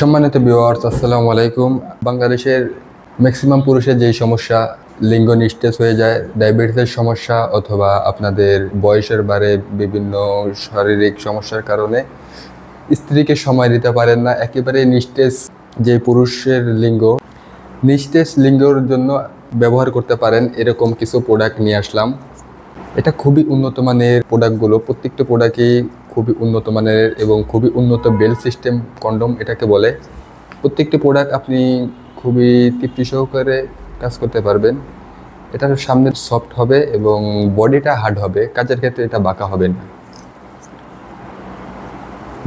সম্মানিত ভিউয়ার্স আসসালামু আলাইকুম। বাংলাদেশের ম্যাক্সিমাম পুরুষের যেই সমস্যা, লিঙ্গ নিস্তেজ হয়ে যায় ডায়াবেটিসের সমস্যা অথবা আপনাদের বয়সের বারে বিভিন্ন শারীরিক সমস্যার কারণে স্ত্রীকে সময় দিতে পারেন না। একেবারে নিস্তেজ যে পুরুষের লিঙ্গ, নিস্তেজ লিঙ্গর জন্য ব্যবহার করতে পারেন। এরকম কিছু প্রোডাক্ট নিয়ে আসলাম। এটা খুবই উন্নত মানের প্রোডাক্টগুলো প্রত্যেকটা প্রোডাক্টই খুবই উন্নত মানের এবং খুবই উন্নত বেল সিস্টেম কন্ডম এটাকে বলে। প্রত্যেকটি প্রোডাক্ট আপনি খুবই তৃপ্তি সহকারে কাজ করতে পারবেন। এটার সামনে সফট হবে এবং বডিটা হার্ড হবে, কাজের ক্ষেত্রে এটা বাঁকা হবে না।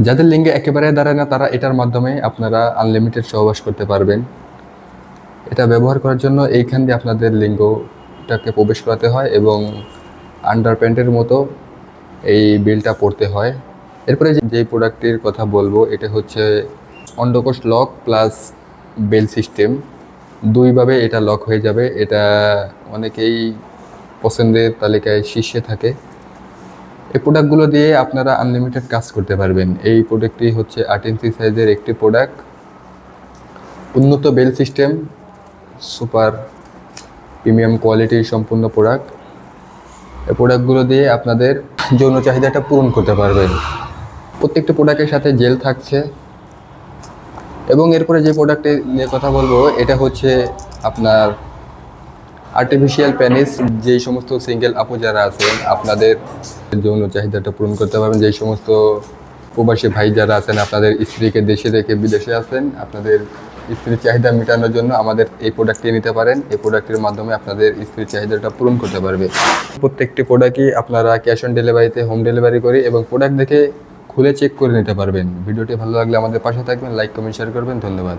যাদের লিঙ্গে একেবারে দাঁড়ায় না, তারা এটার মাধ্যমে আপনারা আনলিমিটেড সহবাস করতে পারবেন। এটা ব্যবহার করার জন্য এইখান দিয়ে আপনাদের লিঙ্গটাকে প্রবেশ করাতে হয় এবং আন্ডার প্যান্টের মতো এই বিলটা পড়তে হয়। এরপরে যে- প্রোডাক্টটির কথা বলব, এটা হচ্ছে অন্ডকোষ লক প্লাস বেল সিস্টেম দুইভাবে এটা লক হয়ে যাবে। এটা অনেকেই পছন্দের তালিকায় শীর্ষে থাকে। এই প্রোডাক্টগুলো দিয়ে আপনারা আনলিমিটেড কাজ করতে পারবেন। এই প্রোডাক্টটি হচ্ছে আট ইঞ্চি সাইজের একটি প্রোডাক্ট উন্নত বেল সিস্টেম সুপার প্রিমিয়াম কোয়ালিটির সম্পূর্ণ প্রোডাক্ট এই প্রোডাক্টগুলো দিয়ে আপনাদের যৌন চাহিদাটা পূরণ করতে পারবেন। প্রত্যেকটা প্রোডাক্টের সাথে জেল থাকছে। এবং এরপরে যে প্রোডাক্টে নিয়ে কথা বলব, এটা হচ্ছে আপনার আর্টিফিশিয়াল প্যানিস যেই সমস্ত সিঙ্গেল আপু যারা আছেন, আপনাদের যৌন চাহিদাটা পূরণ করতে পারবেন। যেই সমস্ত প্রবাসী ভাই যারা আছেন, আপনাদের স্ত্রীকে দেশে রেখে বিদেশে আছেন, আপনাদের স্ত্রীর চাহিদা মেটানোর জন্য আমাদের এই প্রোডাক্টটি নিতে পারেন। এই প্রোডাক্টের মাধ্যমে আপনাদের স্ত্রীর চাহিদাটা পূরণ করতে পারবে। প্রত্যেকটি প্রোডাক্টই আপনারা ক্যাশ অন ডেলিভারিতে হোম ডেলিভারি করি এবং প্রোডাক্ট দেখে খুলে চেক করে নিতে পারবেন। ভিডিওটি ভালো লাগলে আমাদের পাশে থাকবেন লাইক কমেন্ট শেয়ার করবেন। ধন্যবাদ।